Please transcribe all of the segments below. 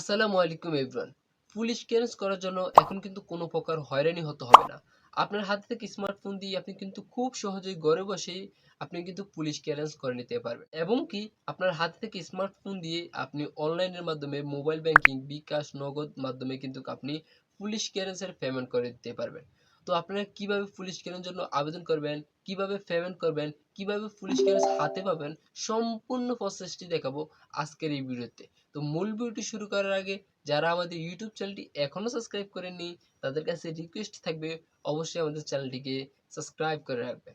আসসালামু আলাইকুম everyone police clearance করার জন্য এখন কিন্তু কোনো প্রকার হয়রানি হতে হবে না। আপনার হাত থেকে স্মার্টফোন দিয়ে আপনি কিন্তু খুব সহজেই ঘরে বসেই আপনি কিন্তু পুলিশ ক্লিয়ারেন্স করে নিতে পারবেন। এবং কি, আপনার হাত থেকে স্মার্টফোন দিয়ে আপনি অনলাইনের মাধ্যমে মোবাইল ব্যাংকিং বিকাশ, নগদ মাধ্যমে কিন্তু আপনি পুলিশ ক্লিয়ারেন্সের পেমেন্ট করে দিতে পারবেন। তো আপনারা কীভাবে পুলিশ ক্লিয়ারেন্সের জন্য আবেদন করবেন, কীভাবে পেমেন্ট করবেন, কীভাবে পুলিশ ক্লিয়ারেন্স হাতে পাবেন, সম্পূর্ণ প্রসেসটি দেখাবো আজকের এই ভিডিওতে তো মূল ভিডিওটি শুরু করার আগে যারা আমাদের ইউটিউব চ্যানেলটি এখনও সাবস্ক্রাইব করেননি, তাদের কাছে রিকোয়েস্ট থাকবে অবশ্যই আমাদের চ্যানেলটিকে সাবস্ক্রাইব করে রাখবেন।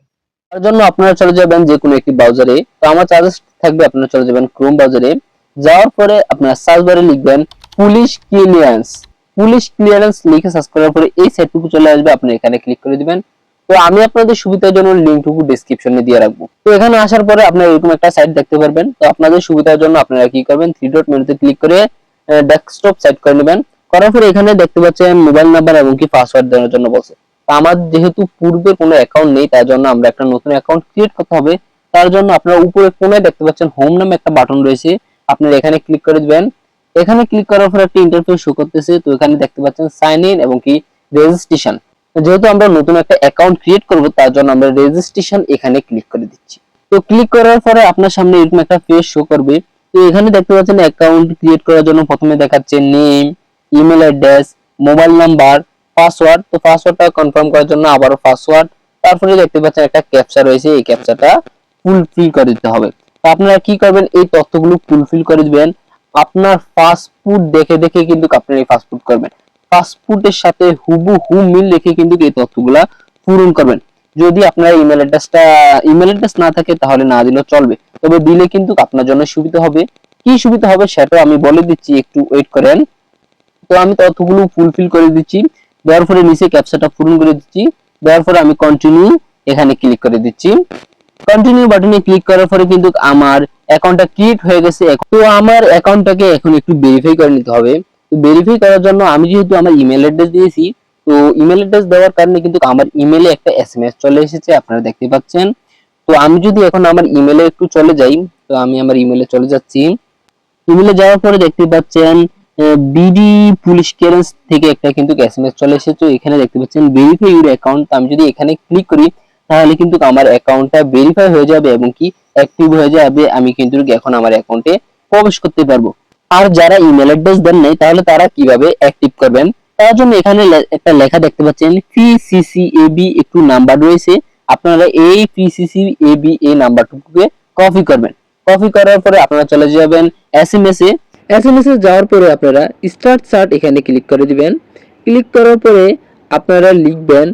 তার জন্য আপনারা চলে যাবেন যে কোনো একটি ব্রাউজারে তো আমার সাজেস্ট থাকবে আপনারা চলে যাবেন ক্রোম ব্রাউজারে যাওয়ার পরে আপনারা সার্চ বারে লিখবেন পুলিশ ক্লিয়ারেন্স পুলিশ ক্লিয়ারেন্স লিখে সার্চ করার পরে এই সাইটটুকু চলে আসবে। আপনি এখানে ক্লিক করে দিবেন। তো আমি আপনাদের সুবিধার জন্য লিঙ্কটুকু ডেসক্রিপশনে দিয়ে রাখব। তো এখানে আসার পরে আপনারা এরকম একটা সাইট দেখতে পারবেন। তো আপনাদের সুবিধার জন্য আপনারা কি করবেন থ্রি ডট মেনুতে ক্লিক করে ডেস্কটপ সেট করে নেবেন। করার পরে এখানে দেখতে পাচ্ছেন মোবাইল নাম্বার এবং কি পাসওয়ার্ড দেওয়ার জন্য বলছে। আমার যেহেতু পূর্বে কোনো অ্যাকাউন্ট নেই, তার জন্য আমরা একটা নতুন অ্যাকাউন্ট ক্রিয়েট করতে হবে। তার জন্য আপনারা উপরে কোনায় দেখতে পাচ্ছেন হোম নামে একটা বাটন রয়েছে। আপনারা এখানে ক্লিক করে দিবেন। এখানে ক্লিক করার পর একটা ইন্টারফেস শো করতেছে। তো এখানে দেখতে পাচ্ছেন সাইন ইন এবং কি রেজিস্ট্রেশন যেহেতু আমরা নতুন একটা অ্যাকাউন্ট ক্রিয়েট করব, তার জন্য আমরা রেজিস্ট্রেশন এখানে ক্লিক করে দিচ্ছি। তো ক্লিক করার পরে আপনার সামনে এরকম একটা পেজ শো করবে। তো এখানে দেখতে পাচ্ছেন অ্যাকাউন্ট ক্রিয়েট করার জন্য প্রথমে দেখাচ্ছে name email address mobile number password তো পাসওয়ার্ডটা কনফার্ম করার জন্য আবারও পাসওয়ার্ড তারপরে দেখতে পাচ্ছেন একটা ক্যাপচা রয়েছে, এই ক্যাপচাটা ফুলফিল করে দিতে হবে। তো আপনারা কি করবেন, এই তথ্যগুলো ফুলফিল করে দিবেন। আপনার ফাস্টফুড দেখে দেখে কিন্তু আপনারা এই ফাস্টফুড করবেন। ফাস্টফুডের সাথে হুবু হু মিল রেখে কিন্তু এই তথ্যগুলা পূরণ করবেন। যদি আপনার ইমেল অ্যাড্রেসটা ইমেল অ্যাড্রেস না থাকে তাহলে না দিলেও চলবে। তবে দিলে কিন্তু আপনার জন্য সুবিধা হবে। কি সুবিধা হবে সেটা আমি বলে দিচ্ছি, একটু ওয়েট করেন। তো আমি তথ্যগুলো ফুলফিল করে দিচ্ছি। দেওয়ার পরে নিচে ক্যাপচাটা পূরণ করে দিচ্ছি। দেওয়ার পরে আমি কন্টিনিউ এখানে ক্লিক করে দিচ্ছি। কন্টিনিউ বাটনে ক্লিক করার পরে কিন্তু আমার অ্যাকাউন্টটা ক্রিয়েট হয়ে গেছে। তো আমার অ্যাকাউন্টটাকে এখন একটু ভেরিফাই করে নিতে হবে। ভেরিফাই করার জন্য আমি যেহেতু আমার ইমেল অ্যাড্রেস দিয়েছি, তো ইমেল অ্যাড্রেস দেওয়ার কারণে কিন্তু আমার ইমেলে একটা এসএমএস চলে এসেছে, আপনারা দেখতে পাচ্ছেন। তো আমি যদি এখন আমার ইমেলে একটু চলে যাই, তো আমি আমার ইমেলে চলে যাচ্ছি। ইমেলে যাওয়ার পরে দেখতে পাচ্ছেন বিডি পুলিশ ক্লিয়ারেন্স থেকে একটা কিন্তু এসএমএস চলে এসেছে, এখানে দেখতে পাচ্ছেন ভেরিফাই ইউর অ্যাকাউন্ট আমি যদি এখানে ক্লিক করি, তাহলে কিন্তু আমার অ্যাকাউন্টটা ভেরিফাই হয়ে যাবে এবং কি অ্যাক্টিভ হয়ে যাবে, আমি কিন্তু এখন আমার অ্যাকাউন্টে প্রবেশ করতে পারব। আর যারা ইমেল অ্যাড্রেস দেন নাই, তাহলে তারা কীভাবে অ্যাক্টিভ করবেন? তার জন্য এখানে একটা লেখা দেখতে পাচ্ছেন পিসিসিএবি একটু নাম্বার রয়েছে। আপনারা এই পিসিসিএবি এই নাম্বারটুকুকে কপি করবেন। কপি করার পরে আপনারা চলে যাবেন এসএমএস এ। এসএমএস এ যাওয়ার পরে আপনারা স্টার্ট সার্ট এখানে ক্লিক করে দিবেন। ক্লিক করার পরে আপনারা লিখবেন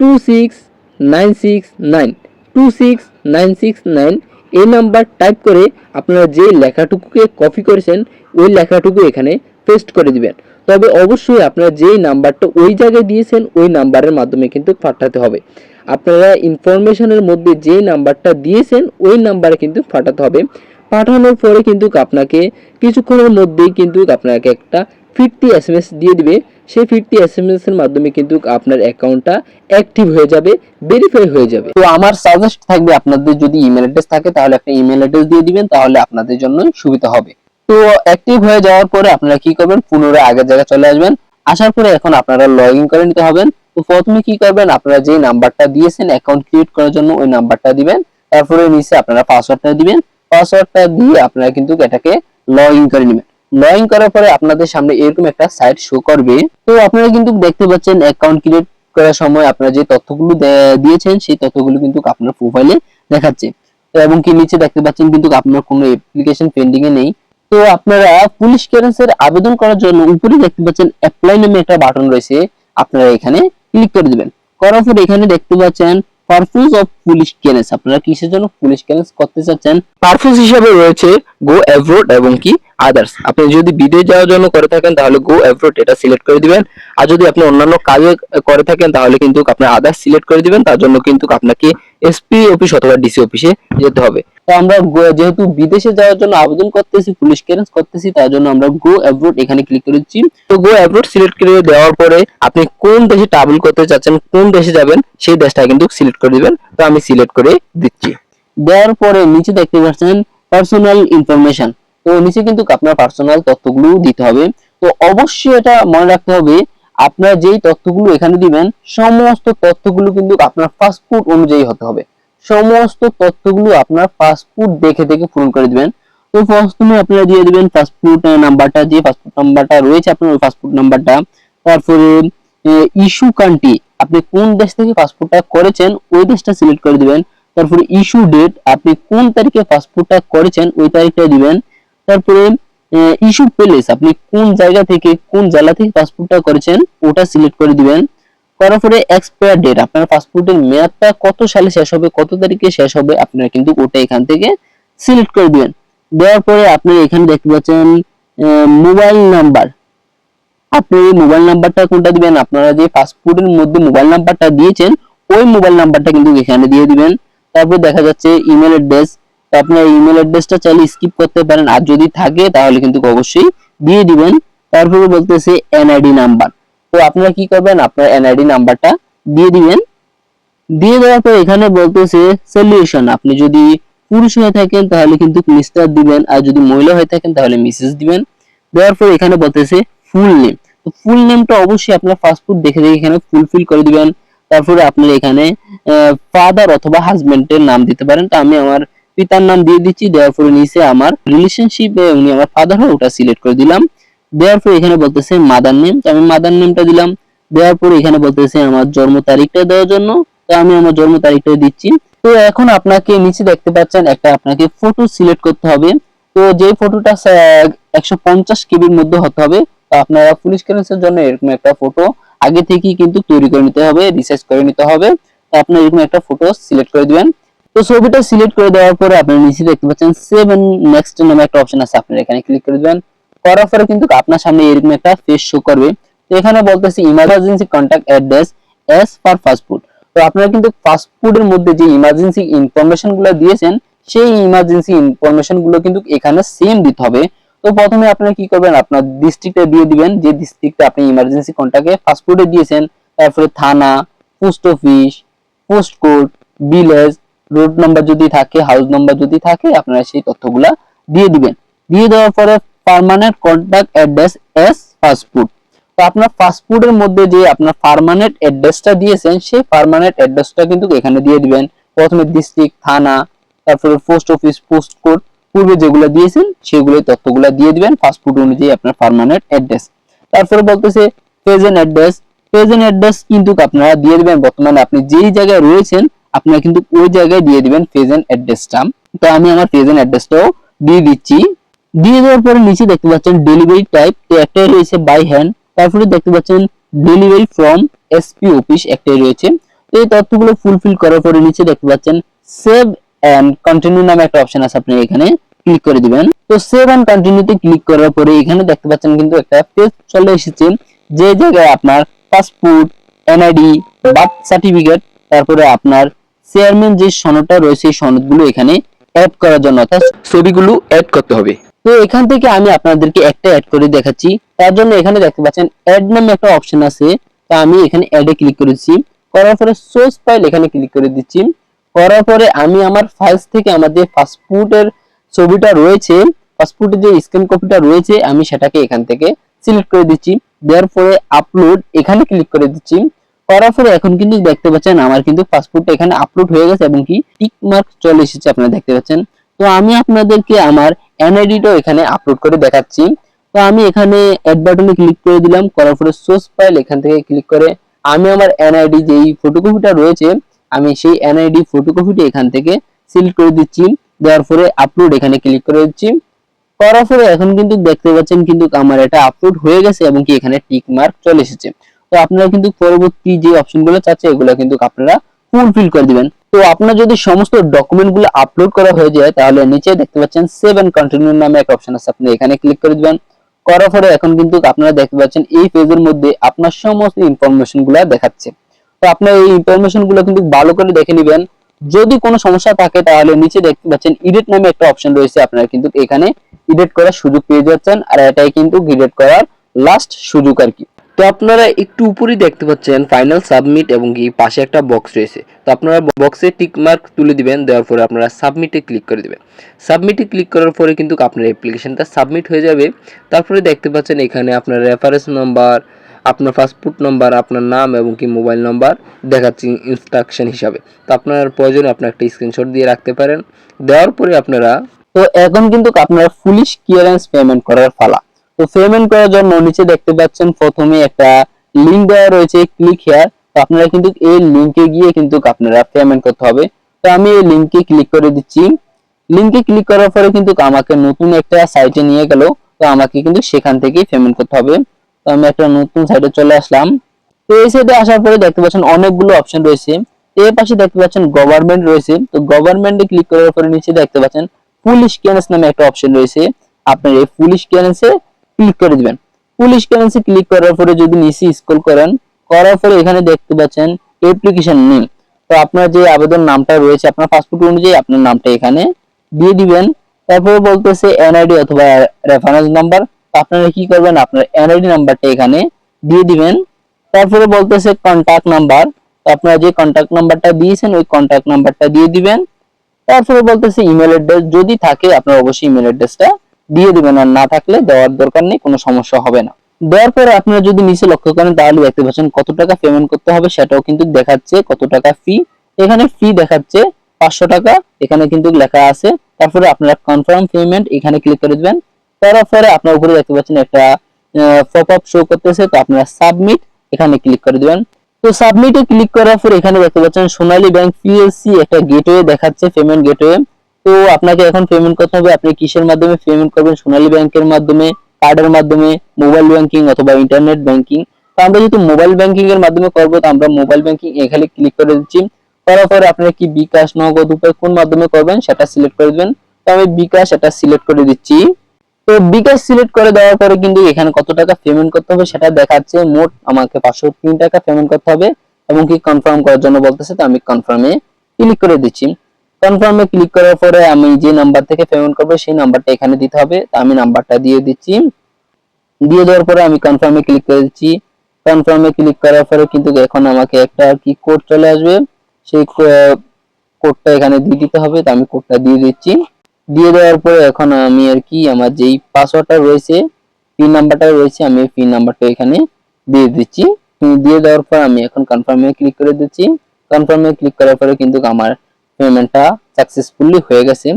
two six nine six nine two six nine six nine এই নাম্বার টাইপ করে আপনারা যে লেখাটুকুকে কপি করেছেন ওই লেখাটুকু এখানে পেস্ট করে দিবেন। তবে অবশ্যই আপনারা যেই নাম্বারটা ওই জায়গায় দিয়েছেন, ওই নাম্বারের মাধ্যমে কিন্তু পাঠাতে হবে। আপনারা ইনফরমেশনের মধ্যে যে নাম্বারটা দিয়েছেন, ওই নাম্বারে কিন্তু পাঠাতে হবে। পাঠানোর পরে কিন্তু আপনাকে কিছুক্ষণের মধ্যেই কিন্তু আপনাকে একটা ফিফটি এস এম এস দিয়ে দিবে। সেই ফিফটি এস এম এস এর মাধ্যমে কিন্তু আপনার অ্যাকাউন্টটা অ্যাক্টিভ হয়ে যাবে ভেরিফাই হয়ে যাবে। তো আমার সাজেস্ট থাকবে আপনাদের যদি ইমেল অ্যাড্রেস থাকে, তাহলে আপনি ইমেল অ্যাড্রেস দিয়ে দিবেন, তাহলে আপনাদের জন্য সুবিধা হবে। তো অ্যাক্টিভ হয়ে যাওয়ার পরে আপনারা কি করবেন? পুনরায় আগের জায়গায় চলে আসবেন। আসার পরে এখন আপনারা লগ ইন করে নিতে হবেন তো প্রথমে কি করবেন? আপনারা যে নাম্বারটা দিয়েছেন অ্যাকাউন্ট ক্রিয়েট করার জন্য ওই নাম্বারটা দিবেন। তারপরে নিচে আপনারা পাসওয়ার্ডটা দিবেন। পাসওয়ার্ডটা দিয়ে আপনারা কিন্তু এটাকে লগ ইন করে নেবেন। লগ ইন করার পরে আপনাদের সামনে এরকম একটা সাইট শো করবে। তো আপনারা কিন্তু দেখতে পাচ্ছেন অ্যাকাউন্ট ক্রিয়েট করার সময় আপনারা যে তথ্যগুলো দিয়েছেন, সেই তথ্যগুলো কিন্তু আপনার প্রোফাইলে দেখাচ্ছে। এবং কি নিচে দেখতে পাচ্ছেন কিন্তু আপনার কোনো অ্যাপ্লিকেশন পেন্ডিং এ নেই। তো আপনারা পুলিশ ক্লিয়ারেন্সের আবেদন করার জন্য উপরে দেখতে পাচ্ছেন অ্যাপ্লাই নামে একটা বাটন রয়েছে। আপনারা এখানে ক্লিক করে দিবেন। করার পর এখানে দেখতে পাচ্ছেন পারপোজ অফ পুলিশ ক্লিয়ারেন্স আপনারা কিসের জন্য পুলিশ ক্লিয়ারেন্স করতে চাচ্ছেন? পারপোজ হিসাবে রয়েছে গো অ্যাব্রোড এবং কি আদার্স আপনি যদি বিদেশ যাওয়ার জন্য করে থাকেন, তাহলে গো অ্যাব্রোড এটা সিলেক্ট করে দিবেন। আর যদি আপনি অন্যান্য কাজে করে থাকেন, তাহলে কিন্তু আপনার আদার্স সিলেক্ট করে দিবেন। তার জন্য কিন্তু আপনাকে এসপি অফিস অথবা ডিসি অফিসে যেতে হবে। তো আমরা যেহেতু বিদেশে যাওয়ার জন্য আবেদন করতেছি, পুলিশ ক্লিয়ারেন্স করতেছি, তার জন্য আমরা গো অ্যাব্রোড এখানে ক্লিক করে দিচ্ছি তো গো অ্যাব্রোড সিলেক্ট করে দেওয়ার পরে আপনি কোন দেশে ট্রাভেল করতে চাচ্ছেন, কোন দেশে যাবেন, সেই দেশটা কিন্তু সিলেক্ট করে দিবেন। তো আমি সিলেক্ট করে দিচ্ছি। দেওয়ার পরে নিচে দেখতে পাচ্ছেন পার্সোনাল ইনফরমেশন তো নিচে কিন্তু আপনার পার্সোনাল তথ্যগুলো দিতে হবে। তো অবশ্যই এটা মনে রাখতে হবে আপনার যেই তথ্যগুলো এখানে দিবেন, সমস্ত তথ্যগুলো কিন্তু আপনার পাসপোর্ট অনুযায়ী হতে হবে। সমস্ত তথ্যগুলো আপনার পাসপোর্ট দেখে দেখে পূরণ করে দিবেন। তো প্রথমে আপনারা দিয়ে দিবেন পাসপোর্ট নাম্বারটা যে পাসপোর্ট নাম্বারটা রয়েছে আপনার ওই পাসপোর্ট নাম্বারটা তারপরে ইস্যু কান্ট্রি আপনি কোন দেশ থেকে পাসপোর্টটা করেছেন, ওই দেশটা সিলেক্ট করে দিবেন। তারপরে ইস্যু ডেট আপনি কোন তারিখে পাসপোর্টটা করেছেন, ওই তারিখটা দিবেন। তারপরে ইস্যু প্লেস আপনি কোন জায়গা থেকে, কোন জেলা থেকে পাসপোর্টটা করেছেন, ওটা সিলেক্ট করে দিবেন। করার পরে এক্সপায়ার ডেট আপনার পাসপোর্টের মেয়াদটা কত সালে শেষ হবে, কত তারিখে শেষ হবে, আপনারা কিন্তু ওটা এখান থেকে সিলেক্ট করে দিবেন। দেওয়ার পরে আপনি এখানে দেখতে পাচ্ছেন মোবাইল নাম্বার আপনি মোবাইল নাম্বারটা কোনটা দিবেন? আপনারা যে পাসপোর্টের মধ্যে মোবাইল নাম্বারটা দিয়েছেন, ওই মোবাইল নাম্বারটা কিন্তু এখানে দিয়ে দিবেন। তারপর দেখা যাচ্ছে ইমেল অ্যাড্রেস তো আপনার ইমেল অ্যাড্রেসটা চাইলে স্কিপ করতে পারেন। আর যদি থাকে, তাহলে কিন্তু অবশ্যই দিয়ে দিবেন। তারপরে বলতেছে এনআইডি নাম্বার তো আপনারা কি করবেন? আপনার এনআইডি নাম্বারটা দিয়ে দিবেন। দিয়ে দেওয়ার পর এখানে বলতেছে সলিউশন আপনি যদি পুরুষ হয়ে থাকেন, তাহলে কিন্তু মিস্টার দিবেন। আর যদি মহিলা হয়ে থাকেন, তাহলে মিসেস দিবেন। দেওয়ার পর এখানে বলতেছে ফুল নেম তো ফুল নেমটা অবশ্যই আপনার পাসপোর্ট দেখে দেখে এখানে ফুলফিল করে দিবেন। তারপরে আপনার এখানে ফাদার অথবা হাজবেন্ডের নাম দিতে পারেন। তো আমি আমার পিতার নাম দিয়ে দিচ্ছি দেওয়ার পরে নিচে আমার রিলেশনশিপে উনি আমার ফাদার হয় ওটা সিলেক্ট করে দিলাম। দেওয়ার পরে এখানে বলতেছে মাদার নেম তো আমি মাদার নেমটা দিলাম। দেওয়ার পরে এখানে বলতেছে আমার জন্ম তারিখটা দেওয়ার জন্য, তো আমি আমার জন্ম তারিখটা দিচ্ছি। তো এখন আপনাকে নিচে দেখতে পাচ্ছেন একটা আপনাকে ফটো সিলেক্ট করতে হবে। তো যে ফটোটা একশো পঞ্চাশ কেবির মধ্যে হতে হবে, তো আপনারা পুলিশ ক্লিয়ারেন্সের জন্য এরকম একটা ফটো আগে থেকেই কিন্তু তৈরি করে নিতে হবে রিসার্চ করে নিতে হবে। তো আপনি এরকম একটা ফটো সিলেক্ট করে দিবেন। তো ছবিটা সিলেক্ট করে দেওয়ার পরে আপনি নিচে দেখতে পাচ্ছেন সেভেন নেক্সট নামে একটা অপশন আছে, আপনারা এখানে ক্লিক করে দেবেন। করার পরে কিন্তু আপনার সামনে এরকম একটা ফেস শো করবে। তো এখানে বলতেছে emergency contact address as for passport তো আপনারা কিন্তু পাসপোর্টের মধ্যে যে ইমার্জেন্সি ইনফরমেশনগুলো দিয়েছেন, সেই ইমার্জেন্সি ইনফরমেশনগুলো কিন্তু এখানে সেম দিতে হবে। তো প্রথমে আপনারা কি করবেন, আপনার ডিস্ট্রিক্টে দিয়ে দিবেন, যে ডিস্ট্রিক্টে আপনি ইমার্জেন্সি কন্ট্যাক্টে পাসপোর্টে দিয়েছেন। তারপরে থানা post office post code village road number যদি থাকে হাউস নাম্বার যদি থাকে, আপনারা সেই তথ্যগুলা দিয়ে দিবেন। দিয়ে দেওয়ার পরে permanent contact address as passport তো আপনার পাসপোর্টের মধ্যে যে আপনার পার্মানেন্ট অ্যাড্রেসটা দিয়েছেন, সেই পার্মানেন্ট অ্যাড্রেসটা কিন্তু এখানে দিয়ে দিবেন। প্রথমে ডিস্ট্রিক্ট থানা, তারপরে পোস্ট অফিস পোস্ট কোড পূর্বে যেগুলো দিয়েছেন, সেগুলো তথ্যগুলো দিয়ে দিবেন পাসপোর্ট অনুযায়ী আপনার পার্মানেন্ট অ্যাড্রেস তারপরে বলতেছে প্রেজেন্ট অ্যাড্রেস প্রেজেন্ট অ্যাড্রেস কিন্তু আপনারা দিয়ে দিবেন। বর্তমানে আপনি যেই জায়গায় রয়েছেন আপনারা কিন্তু ওই জায়গায় দিয়ে দিবেন প্রেজেন্ট অ্যাড্রেসটা তো আমি আমার প্রেজেন্ট অ্যাড্রেসটাও দিয়ে দিচ্ছি। দিয়ে দেওয়ার পরে নিচে দেখতে পাচ্ছেন ডেলিভারি টাইপ তো একটাই রয়েছে বাই হ্যান্ড তারপরে দেখতে পাচ্ছেন ডেলিভারি ফ্রম এসপি অফিস একটাই রয়েছে। তো এই তথ্যগুলো ফুলফিল করার পরে নিচে দেখতে পাচ্ছেন সেভ এন্ড কন্টিনিউ নামে একটা অপশন আছে, আপনি এখানে ক্লিক করে দিবেন। তো সেভ এন্ড কন্টিনিউতে ক্লিক করার পরে এখানে দেখতে পাচ্ছেন কিন্তু একটা পেজ চলে এসেছে। যে জায়গায় আপনার পাসপোর্ট এনআইডি বার্থ সার্টিফিকেট তারপরে আপনার চেয়ারম্যান যে সনদটা রয়েছে সেই সনদগুলো এখানে অ্যাড করার জন্য, অর্থাৎ ছবিগুলো অ্যাড করতে হবে। তো এখান থেকে আমি আপনাদেরকে একটা অ্যাড করে দেখাচ্ছি। তার জন্য এখানে দেখতে পাচ্ছেন অ্যাড নামে একটা অপশন আছে। তো আমি এখানে অ্যাডে ক্লিক করেছি। করার পরে সোর্স ফাইল এখানে ক্লিক করে দিচ্ছি। করার পরে আমি আমার ফাইলস থেকে আমার যে পাসপোর্টের ছবিটা রয়েছে পাসপোর্টের যে স্ক্যান কপিটা রয়েছে, আমি সেটাকে এখান থেকে সিলেক্ট করে দিচ্ছি। দেওয়ার পরে আপলোড এখানে ক্লিক করে দিচ্ছি। করার পরে এখন কিন্তু দেখতে পাচ্ছেন আমার কিন্তু পাসপোর্টটা এখানে আপলোড হয়ে গেছে এবং কি টিক মার্ক চলে এসেছে, আপনারা দেখতে পাচ্ছেন। তো আমি আপনাদেরকে আমার এনআইডিটাও এখানে আপলোড করে দেখাচ্ছি। তো আমি এখানে অ্যাড বাটনে ক্লিক করে দিলাম, করার পরে সোর্স ফাইল এখান থেকে ক্লিক করে আমি আমার এনআইডি যেই ফটোকপিটা রয়েছে, আমি সেই এনআইডি ফটোকপিটা এখান থেকে সিলেক্ট করে দিচ্ছি। দেওয়ার পরে আপলোড এখানে ক্লিক করে দিচ্ছি। করার পরে এখন কিন্তু দেখতে পাচ্ছেন কিন্তু আমার এটা আপলোড হয়ে গেছে এবং কি এখানে টিক মার্ক চলে এসেছে। তো আপনারা কিন্তু পরবর্তী যে অপশনগুলো চাচ্ছে এগুলো কিন্তু আপনারা ফুলফিল করে দিবেন। তো আপনার যদি সমস্ত ডকুমেন্টগুলো আপলোড করা হয়ে যায়, তাহলে নিচে দেখতে পাচ্ছেন সেভ এন্ড কন্টিনিউ নামে একটা অপশন আছে। আপনি এখানে ক্লিক করে দিবেন। করার পরে এখন কিন্তু আপনারা দেখতে পাচ্ছেন এই পেজের মধ্যে আপনার সমস্ত ইনফরমেশনগুলো দেখাচ্ছে। তো আপনার এই ইনফরমেশনগুলো কিন্তু ভালো করে দেখে নেবেন। যদি কোনো সমস্যা থাকে, তাহলে নিচে দেখতে পাচ্ছেন ইডিট নামে একটা অপশন রয়েছে। আপনারা কিন্তু এখানে এডিট করার সুযোগ পেয়ে যাচ্ছেন। আর এটাই কিন্তু এডিট করার লাস্ট সুযোগ আর কি। তো আপনারা একটু উপরেই দেখতে পাচ্ছেন ফাইনাল সাবমিট এবং কি পাশে একটা বক্স রয়েছে। তো আপনারা বক্সে টিক মার্ক তুলে দিবেন, দেওয়ার পরে আপনারা সাবমিটে ক্লিক করে দিবেন। সাবমিটে ক্লিক করার পরে কিন্তু আপনার অ্যাপ্লিকেশনটা সাবমিট হয়ে যাবে। তারপরে দেখতে পাচ্ছেন এখানে আপনার রেফারেন্স নাম্বার আপনার পাসপোর্ট নাম্বার আপনার নাম এবং কি মোবাইল নাম্বার দেখাচ্ছি ইনস্ট্রাকশন হিসাবে। তো আপনার প্রয়োজনে আপনার একটা স্ক্রিনশট দিয়ে রাখতে পারেন। দেওয়ার পরে আপনারা তো এখন কিন্তু আপনারা পুলিশ ক্লিয়ারেন্স পেমেন্ট করার ফালা তো পেমেন্ট করার জন্য নিচে দেখতে পাচ্ছেন প্রথমে একটা লিংক দেওয়া রয়েছে ক্লিক হেয়ার তো আপনারা কিন্তু এই লিংকে গিয়ে কিন্তু আপনারা পেমেন্ট করতে হবে। তো আমি এই লিংকে ক্লিক করে দিচ্ছি। লিংকে ক্লিক করার পরে কিন্তু আমাকে নতুন একটা সাইটে নিয়ে গেল। তো আমাকে কিন্তু সেখান থেকেই পেমেন্ট করতে হবে। তো আমি একটা নতুন সাইটে চলে আসলাম। তো এই সাইডে আসার পরে দেখতে পাচ্ছেন অনেকগুলো অপশন রয়েছে। এর পাশে দেখতে পাচ্ছেন গভর্নমেন্ট রয়েছে। তো গভর্নমেন্টে ক্লিক করার পরে নিচে দেখতে পাচ্ছেন পুলিশ ক্লিয়ারেন্স নামে একটা অপশন রয়েছে। আপনার এই পুলিশ ক্লিয়ারেন্সে ক্লিক করে দিবেন। পুলিশ ক্লিয়ারেন্সে ক্লিক করার পরে যদি নিচে স্ক্রল করেন, করার পরে এখানে দেখতে পাচ্ছেন অ্যাপ্লিকেশন নেম তো আপনার যে আবেদন নামটা রয়েছে, আপনার পাসপোর্ট অনুযায়ী আপনার নামটা এখানে দিয়ে দিবেন। তারপরে বলতেছে এনআইডি অথবা রেফারেন্স নাম্বার আপনারা কি করবেন? আপনার এনআইডি নাম্বারটা এখানে দিয়ে দিবেন। তারপরে বলতেছে কন্টাক্ট নাম্বার আপনারা যে কন্টাক্ট নাম্বারটা দিয়েছেন, ওই কন্টাক্ট নাম্বারটা দিয়ে দিবেন। তারপরে বলতেছে ইমেল অ্যাড্রেস যদি থাকে, আপনার অবশ্যই ইমেল অ্যাড্রেসটা দিয়ে দিবেন আর না থাকলে দেওয়ার দরকার নেই, কোনো সমস্যা হবে না। দেওয়ার পরে আপনারা যদি নিচে লক্ষ্য করেন, তাহলে দেখতে পাচ্ছেন কত টাকা পেমেন্ট করতে হবে, সেটাও কিন্তু দেখাচ্ছে কত টাকা ফি এখানে ফি দেখাচ্ছে পাঁচশো টাকা, এখানে কিন্তু লেখা আছে। তারপরে আপনারা কনফার্ম পেমেন্ট এখানে ক্লিক করে দিবেন। তারপরে আপনার উপরে দেখতে পাচ্ছেন একটা পপ আপ শো করতেছে, তো আপনারা সাবমিট এখানে ক্লিক করে দিবেন। তো সাবমিটে ক্লিক করার পর এখানে দেখতে পাচ্ছেন সোনালী ব্যাংক পিএলসি একটা গেটওয়ে দেখাচ্ছে পেমেন্ট গেটওয়ে তো আপনাকে এখন পেমেন্ট করতে হবে। আপনি কিসের মাধ্যমে পেমেন্ট করবেন? সোনালী ব্যাংকের মাধ্যমে কার্ডের মাধ্যমে মোবাইল ব্যাংকিং অথবা ইন্টারনেট ব্যাংকিং তো আমরা যেহেতু মোবাইল ব্যাংকিং এর মাধ্যমে করব, তো আমরা মোবাইল ব্যাংকিং এখানে ক্লিক করে দিচ্ছি। করার পরে আপনারা কি বিকাশ, নগদ উপায় কোন মাধ্যমে করবেন সেটা সিলেক্ট করে দিবেন। তো আমি বিকাশ এটা সিলেক্ট করে দিচ্ছি। তো বিকাশ সিলেক্ট করে দেওয়ার পরে কিন্তু এখানে কত টাকা পেমেন্ট করতে হবে সেটা দেখাচ্ছে। মোট আমাকে পাঁচশো তিন টাকা পেমেন্ট করতে হবে এবং কি কনফার্ম করার জন্য বলতেছে, তো আমি কনফার্মে ক্লিক করে দিচ্ছি। কনফার্মে ক্লিক করার পরে আমি যে নাম্বার থেকে পেমেন্ট করব, সেই নাম্বারটা এখানে দিতে হবে। তো আমি নাম্বারটা দিয়ে দিচ্ছি। দিয়ে দেওয়ার পরে আমি কনফার্মে ক্লিক করে দিচ্ছি। কনফার্মে ক্লিক করার পরে কিন্তু এখন আমাকে একটা কি কোড চলে আসবে। সেই কোডটা এখানে দিয়ে দিতে হবে। তো আমি কোডটা দিয়ে দিচ্ছি। দিয়ে দেওয়ার পরে এখন আমি আর কি আমার যেই পাসওয়ার্ডটা রয়েছে পিন নাম্বারটা রয়েছে, আমি পিন নাম্বারটা এখানে দিয়ে দিচ্ছি। দিয়ে দেওয়ার পর আমি এখন কনফার্মে ক্লিক করে দিচ্ছি। কনফার্মে ক্লিক করার পরে কিন্তু আমার পেমেন্টটা সাকসেসফুলি হয়ে গেছে।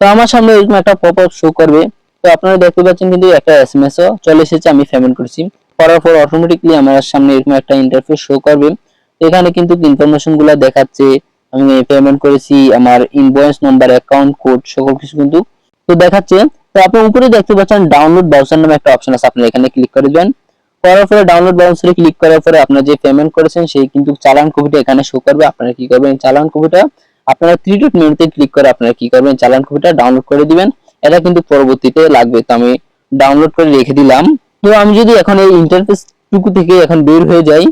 তো আমার সামনে এরকম একটা পপ আপ শো করবে। তো আপনারা দেখতে পাচ্ছেন কিন্তু একটা এসএমএস ও চলে এসেছে, আমি পেমেন্ট করেছি। করার পর অটোমেটিকলি আমার সামনে এরকম একটা ইন্টারফেস শো করবে। এখানে কিন্তু ইনফরমেশনগুলো দেখাচ্ছে, আমি পেমেন্ট করেছি, আমার ইনভয়েস নাম্বার অ্যাকাউন্ট কোড সকল কিছু কিন্তু তো দেখাচ্ছে। তো আপনি উপরে দেখতে পাচ্ছেন ডাউনলোড ব্রাউজার নামে একটা অপশন আছে, আপনি এখানে ক্লিক করে দিবেন। করার পরে ডাউনলোড ব্রাউজারে ক্লিক করার পরে আপনার যে পেমেন্ট করেছেন সেই কিন্তু চালান কপিটা এখানে শো করবে। আপনারা কি করবেন? চালান কপিটা আপনারা থ্রি ডট মেনুতে ক্লিক করে আপনারা কি করবেন? চালান কপিটা ডাউনলোড করে দিবেন। এটা কিন্তু পরবর্তীতে লাগবে। তো আমি ডাউনলোড করে রেখে দিলাম। তো আমি যদি এখন এই ইন্টারফেস টুকু থেকে এখন বের হয়ে যাই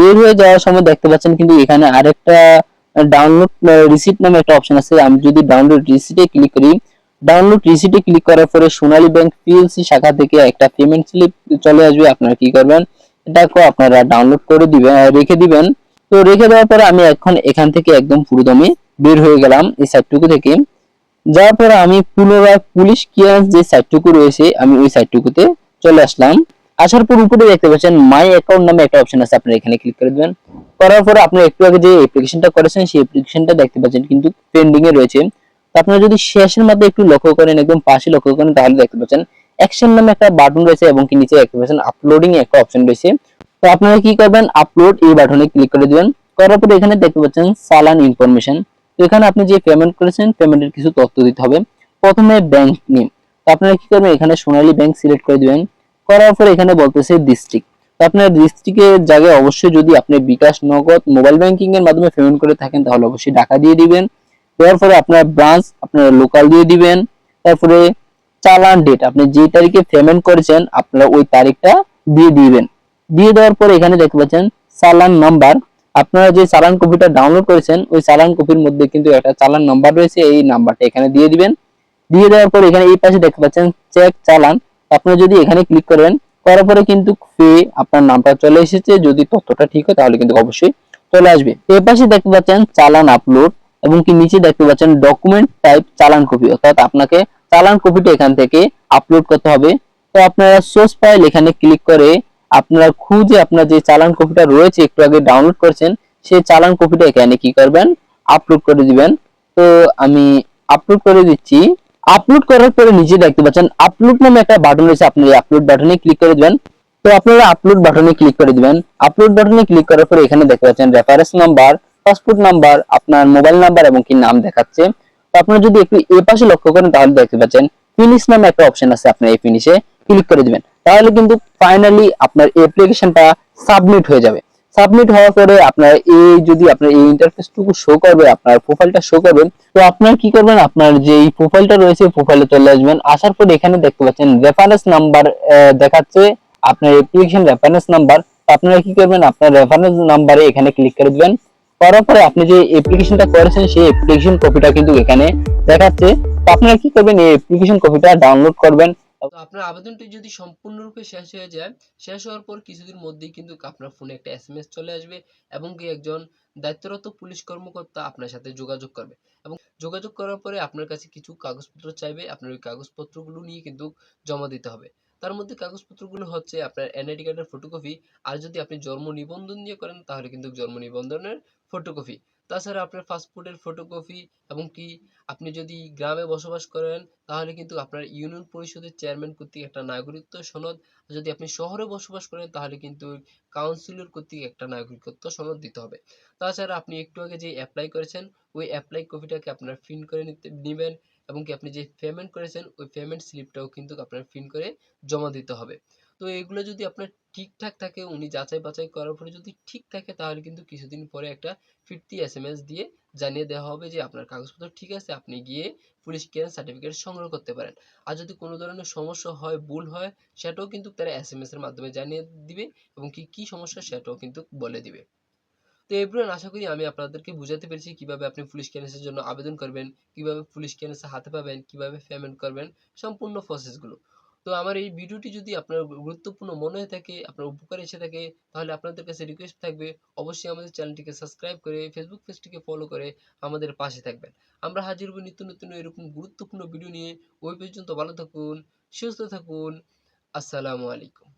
বের হয়ে যাওয়ার সময় দেখতে পাচ্ছেন কিন্তু এখানে আরেকটা ডাউনলোড রিসিট নামে একটা অপশন আছে। আমি যদি ডাউনলোড রিসিটে ক্লিক করি ডাউনলোড রিসিটে ক্লিক করার পরে সোনালী ব্যাংক পিএলসি শাখা থেকে একটা পেমেন্ট স্লিপ চলে আসবে। আপনারা কি করবেন? এটাকে আপনারা ডাউনলোড করে দিবেন রেখে দিবেন। তো রেখে দেওয়ার পরে আমি এখন এখান থেকে একদম পুরোদমে বের হয়ে গেলাম এই সাইটটুকু থেকে। যাওয়ার পরে আমি পুনরায় পুলিশ ক্লিয়ারেন্স যে সাইটটুকু রয়েছে, আমি ওই সাইটটুকুতে চলে আসলাম। আসার পর উপরে দেখতে পাচ্ছেন মাই অ্যাকাউন্ট নামে একটা অপশন আছে, আপনারা এখানে ক্লিক করে দিবেন। করার পরে আপনি একটু আগে যে অ্যাপ্লিকেশনটা করেছেন, সেই অ্যাপ্লিকেশনটা দেখতে পাচ্ছেন কিন্তু পেন্ডিং এ রয়েছে আপনারা যদি শেষের মধ্যে একটু লক্ষ্য করেন, একদম পাশে লক্ষ্য করেন, তাহলে দেখতে পাচ্ছেন অ্যাকশন নামে একটা বাটন রয়েছে এবং কি নিচে দেখতে পাচ্ছেন আপলোডিং একটা অপশন রয়েছে। তো আপনারা কি করবেন? আপলোড এই বাটনে ক্লিক করে দিবেন। করার পরে এখানে দেখতে পাচ্ছেন সালান ইনফরমেশন তো এখানে আপনি যে পেমেন্ট করেছেন পেমেন্টের কিছু তথ্য দিতে হবে। প্রথমে ব্যাংক নেম তো আপনারা কি করবেন? এখানে সোনালী ব্যাংক সিলেক্ট করে দিবেন। করার পর এখানে বলতেছে ডিস্ট্রিক্ট তো আপনার ডিস্ট্রিক্টের জায়গায় অবশ্যই যদি আপনি বিকাশ নগদ মোবাইল ব্যাংকিং এর মাধ্যমে পেমেন্ট করে থাকেন, তাহলে অবশ্যই টাকা দিয়ে দিবেন। দেওয়ার পরে আপনার ব্রাঞ্চ আপনার লোকাল দিয়ে দিবেন। তারপরে চালান ডেট আপনি যে তারিখে পেমেন্ট করেছেন, আপনারা ওই তারিখটা দিয়ে দিবেন। দিয়ে দেওয়ার পরে এখানে দেখতে পাচ্ছেন চালান নাম্বার। আপনারা যে চালান কপিটা ডাউনলোড করেছেন, ওই চালান কপির মধ্যে কিন্তু একটা চালান নাম্বার রয়েছে, এই নাম্বারটা এখানে দিয়ে দিবেন। দিয়ে দেওয়ার পর এখানে এই পাশে দেখতে পাচ্ছেন চেক চালান। আপনারা যদি এখানে ক্লিক করেন, করার পরে কিন্তু ফে আপনার নামটা চলে এসেছে। যদি তথ্যটা ঠিক হয়, তাহলে কিন্তু অবশ্যই চলে আসবে। এর পাশে দেখতে পাচ্ছেন চালান আপলোড এবং কি নিচে দেখতে পাচ্ছেন ডকুমেন্ট টাইপ চালান কপি। অর্থাৎ আপনাকে চালান কপিটা এখান থেকে আপলোড করতে হবে। তো আপনারা সোর্স ফাইল এখানে ক্লিক করে আপনারা খুঁজে আপনার যে চালান কপিটা রয়েছে, একটু আগে ডাউনলোড করেছেন, সেই চালান কপিটা এখানে কি করবেন? আপলোড করে দিবেন। তো আমি আপলোড করে দিচ্ছি। আপলোড করার পরে নিচে দেখতে পাচ্ছেন আপলোড নামে একটা বাটন রয়েছে, আপনি আপলোড বাটনে ক্লিক করে দিবেন। তো আপনারা আপলোড বাটনে ক্লিক করে দিবেন। আপলোড বাটনে ক্লিক করার পরে এখানে দেখতে পাচ্ছেন রেফারেন্স নাম্বার পাসপোর্ট নাম্বার আপনার মোবাইল নাম্বার এবং কি নাম দেখাচ্ছে। তো আপনারা যদি একটু এ পাশে লক্ষ্য করেন, তাহলে দেখতে পাচ্ছেন ফিনিশ নামে একটা অপশন আছে, আপনি এই ফিনিশে ক্লিক করে দিবেন। তাহলে কিন্তু ফাইনালি আপনার অ্যাপ্লিকেশনটা সাবমিট হয়ে যাবে। সাবমিট হওয়ার পরে আপনার এই যদি আপনার এই ইন্টারফেসটুকু শো করবে, আপনার প্রোফাইলটা শো করবে, তো আপনার কি করবেন? আপনার যে প্রোফাইলটা রয়েছে প্রোফাইলে চলে আসবেন। আসার পরে এখানে দেখতে পাচ্ছেন রেফারেন্স নাম্বার দেখাচ্ছে আপনার অ্যাপ্লিকেশন রেফারেন্স নাম্বার আপনারা কি করবেন? আপনার রেফারেন্স নাম্বারে এখানে ক্লিক করে দিবেন। করার পরে আপনি যে অ্যাপ্লিকেশনটা করেছেন, সেই অ্যাপ্লিকেশন কপিটা কিন্তু এখানে দেখাচ্ছে। আপনারা কি করবেন? এই অ্যাপ্লিকেশন কপিটা ডাউনলোড করবেন। আপনার আবেদনটি যদি সম্পূর্ণরূপে শেষ হয়ে যায় শেষ হওয়ার পর কিছুদিন মধ্যেই কিন্তু আপনার ফোনে একটা এসএমএস চলে আসবে এবং কি একজন দায়িত্বরত পুলিশ কর্মকর্তা আপনার সাথে যোগাযোগ করবে এবং যোগাযোগ করার পরে আপনার কাছে কিছু কাগজপত্র চাইবে আপনার ওই কাগজপত্রগুলো নিয়ে কিন্তু জমা দিতে হবে। তার মধ্যে কাগজপত্রগুলো হচ্ছে আপনার এনআইডি কার্ডের ফটোকপি আর যদি আপনি জন্ম নিবন্ধন দিয়ে করেন তাহলে কিন্তু জন্ম নিবন্ধনের ফটোকপি তাছাড়া আপনার পাসপোর্টের ফটোকপি এবং কি আপনি যদি গ্রামে বসবাস করেন, তাহলে কিন্তু আপনার ইউনিয়ন পরিষদের চেয়ারম্যান কর্তৃক একটা নাগরিকত্ব সনদ যদি আপনি শহরে বসবাস করেন, তাহলে কিন্তু কাউন্সিলর কর্তৃক একটা নাগরিকত্ব সনদ দিতে হবে। তাছাড়া আপনি একটু আগে যে অ্যাপ্লাই করেছেন, ওই অ্যাপ্লাই কপিটাকে আপনার প্রিন্ট করে নিতে, নেবেন এবং কি আপনি যে পেমেন্ট করেছেন, ওই পেমেন্ট স্লিপটাও কিন্তু আপনার প্রিন্ট করে জমা দিতে হবে। তো এগুলো যদি আপনার ঠিকঠাক থাকে, উনি যাচাই বাছাই করার পরে যদি ঠিক থাকে, তাহলে কিন্তু কিছুদিন পরে একটা ফিরতি এস এম এস দিয়ে জানিয়ে দেওয়া হবে যে আপনার কাগজপত্র ঠিক আছে, আপনি গিয়ে পুলিশ ক্লিয়ারেন্স সার্টিফিকেট সংগ্রহ করতে পারেন। আর যদি কোনো ধরনের সমস্যা হয়, ভুল হয়, সেটাও কিন্তু তারা এস এম এস এর মাধ্যমে জানিয়ে দিবে এবং কি কি সমস্যা সেটাও কিন্তু বলে দিবে। তো এভরিওয়ান আশা করি আমি আপনাদেরকে বুঝাতে পেরেছি কীভাবে আপনি পুলিশ ক্লিয়ারেন্সের জন্য আবেদন করবেন, কীভাবে পুলিশ ক্লিয়ারেন্স হাতে পাবেন, কীভাবে পেমেন্ট করবেন, সম্পূর্ণ প্রসেসগুলো তো আমার এই ভিডিওটি যদি আপনার গুরুত্বপূর্ণ মনে হয়ে থাকে, আপনার উপকার এসে থাকে, তাহলে আপনাদের কাছে রিকোয়েস্ট থাকবে, অবশ্যই আমাদের চ্যানেলটিকে সাবস্ক্রাইব করে ফেসবুক পেজটিকে ফলো করে আমাদের পাশে থাকবেন। আমরা হাজির হব নিত্য নতুন এরকম গুরুত্বপূর্ণ ভিডিও নিয়ে। ওই পর্যন্ত ভালো থাকুন, সুস্থ থাকুন। আসসালামু আলাইকুম।